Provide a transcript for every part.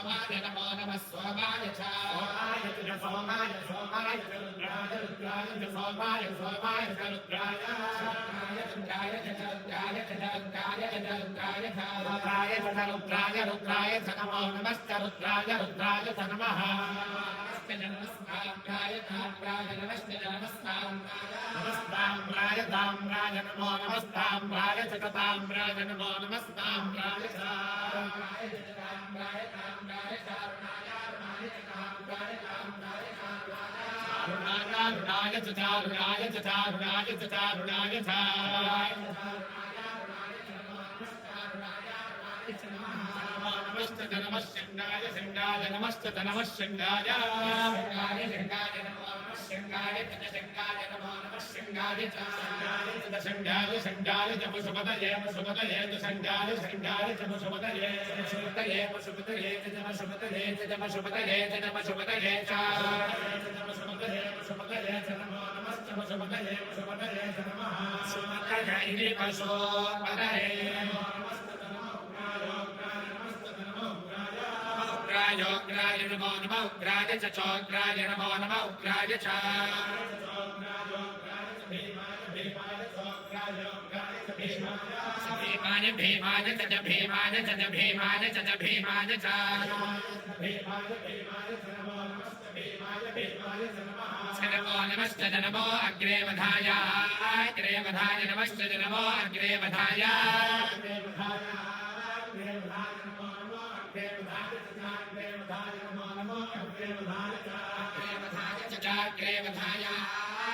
సోమాయ నమో నమ సోమాయ సోమాయ సోమాయ సోమాయ రుద్రాయ రుద్రాయ సోమాయ సోమాయ రుద్రాయ రుద్రాయ రుద్రాయ రుద్రాయ రుద్రాయ రుద్రాయ రుద్రాయ రుద్రాయ నమో నమస్త రుద్రాయ రుద్రాయ నమః च रुद्राय च रुद्राय रुद्राय च नमो नमश्च रुद्राय रुद्राय च नमः नमस्काराय ताम्राय नमस्ते नमस्काराय नमस्ताम्राय ताम्राय नमो नमस्ताम्राय च ताम्राय नमो नमस्ताम्राय च ताम्राय ताम्राय ताम्राय ताम्राय ताम्राय रुणाय च चारुणाय च चारुणाय च चारुणाय नमश्च नमः शृङ्गाय शृङ्गाय नमश्च नमः शृङ्गाय शृङ्गाय शृङ्गाय नमो नमः शृङ्गाय तज शृङ्गाय नमो नमः शृङ्गाय च शृङ्गाय शृङ्गाय च पशुपतये पशुपतये च शृङ्गाय शृङ्गाय च पशुपतये पशुपतये पशुपतये च पशुपतये च पशुपतये च पशुपतये च पशुपतये पशुपतये च नमो नमश्च पशुपतये पशुपतये च नमः सुमतये पशुपतये उग्रायोग्राय नमो नमः उग्राय च चोग्राय नमो नमः उग्राय च भीमाय भीमाय च च भीमाय च च भीमाय च च भीमाय च नमो नमश्च नमो अग्रे वधाय अग्रे वधाय नमश्च नमो अग्रे वधाय अग्रे वधाय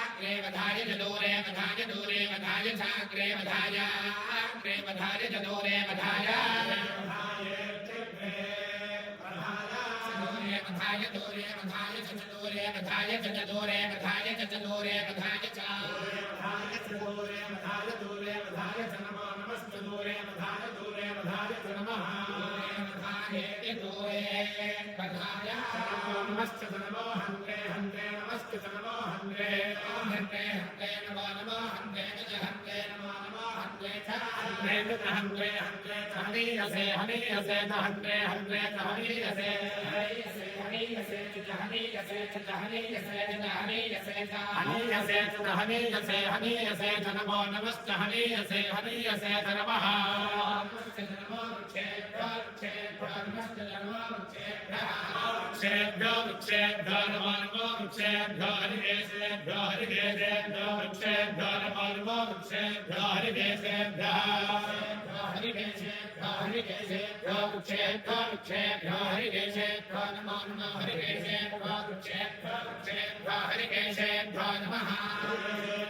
अग्रे वधाय च दूरे वधाय दूरे वधाय च अग्रे वधाय अग्रे वधाय च दूरे वधाय दूरे वधाय दूरे वधाय च दूरे वधाय च दूरे वधाय च दूरे वधाय च वधाय दूरे वधाय नमश्च नमो हन्त्रे हन्त्रे नमश्च नमो हन्त्रे हन्ते हन्ते नमो नमो हन्ते च हन्ते नमो नमो हन्ते च हन्त्रे हन्त्रे च हनीयसे हनीयसे च हन्त्रे हन्त्रे च हनीयसे हनीयसे च हनीयसे च हनीयसे च हनीयसे च हनीयसे च हनीयसे हनीयसे च नमो नमश्च हनीयसे हनीयसे च नमः क्षेभ्यो विक्षेभ्यो नमो नमो विक्षेभ्यो हरिकेशेभ्यो हरिकेशेभ्यो विक्षेभ्यो नमो नमो विक्षेभ्यो हरिकेशेभ्यः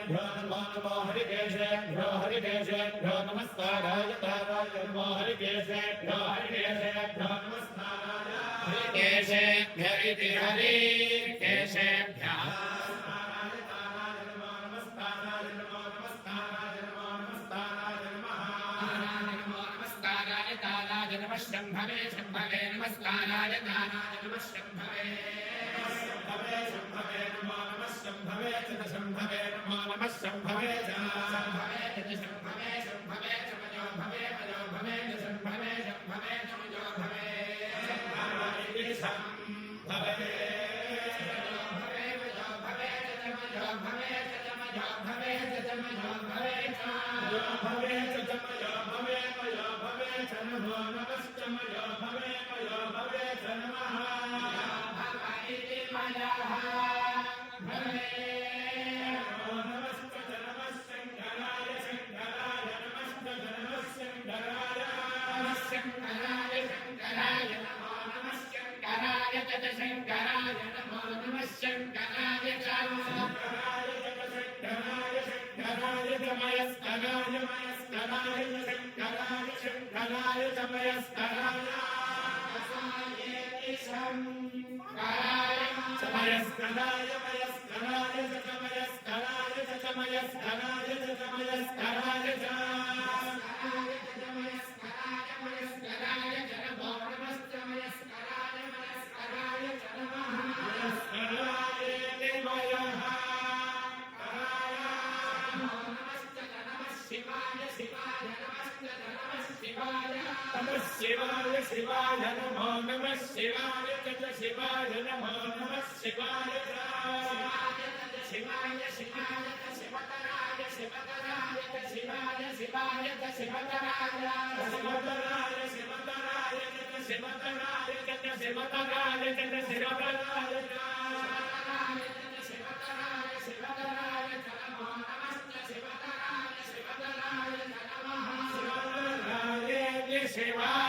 भ्यो नमो नमो हरिकेशेभ्यो हरिकेशेभ्यो नमस्काराय ताराय नमो हरिकेशेभ्यो हरिकेशेभ्यो नमस्काराय केशेभ्य इति हरि नमस्काराय ताराय नमः शम्भवे शम्भवे शम्भवे नमो नमः शम्भवे च शम्भवे नमो नमः शम्भवे च शम्भवे शम्भवे शम्भवे शमयो भवे मयो भवे शम्भवे शम्भवे शमयो भवे शम्भवे शम्भवे भवे मयो भवे चमयो भवे चमयो भवे चमयो भवे यो भवे च जमयो भवे मयो भवे च नमो नमश्च मयो भवे मयो भवे च नमः मयस्कराय मयस्कराय च शङ्कराय शङ्कराय च मयस्कराय च मयस्कराय मयस्कराय च च मयस्कराय च च मयस्कराय च च मयस्कराय नमः శివాయ శివాయ నమో నమః శివాయ చ శివాయ నమో నమః శివాయ శివాయ శివాయ శివతరాయ శివతరాయ శివాయ శివాయ శివతరాయ శివతరాయ శివతరాయ చ శివతరాయ చ శివతరాయ చ శివతరాయ శివతరాయ శివతరాయ నమో.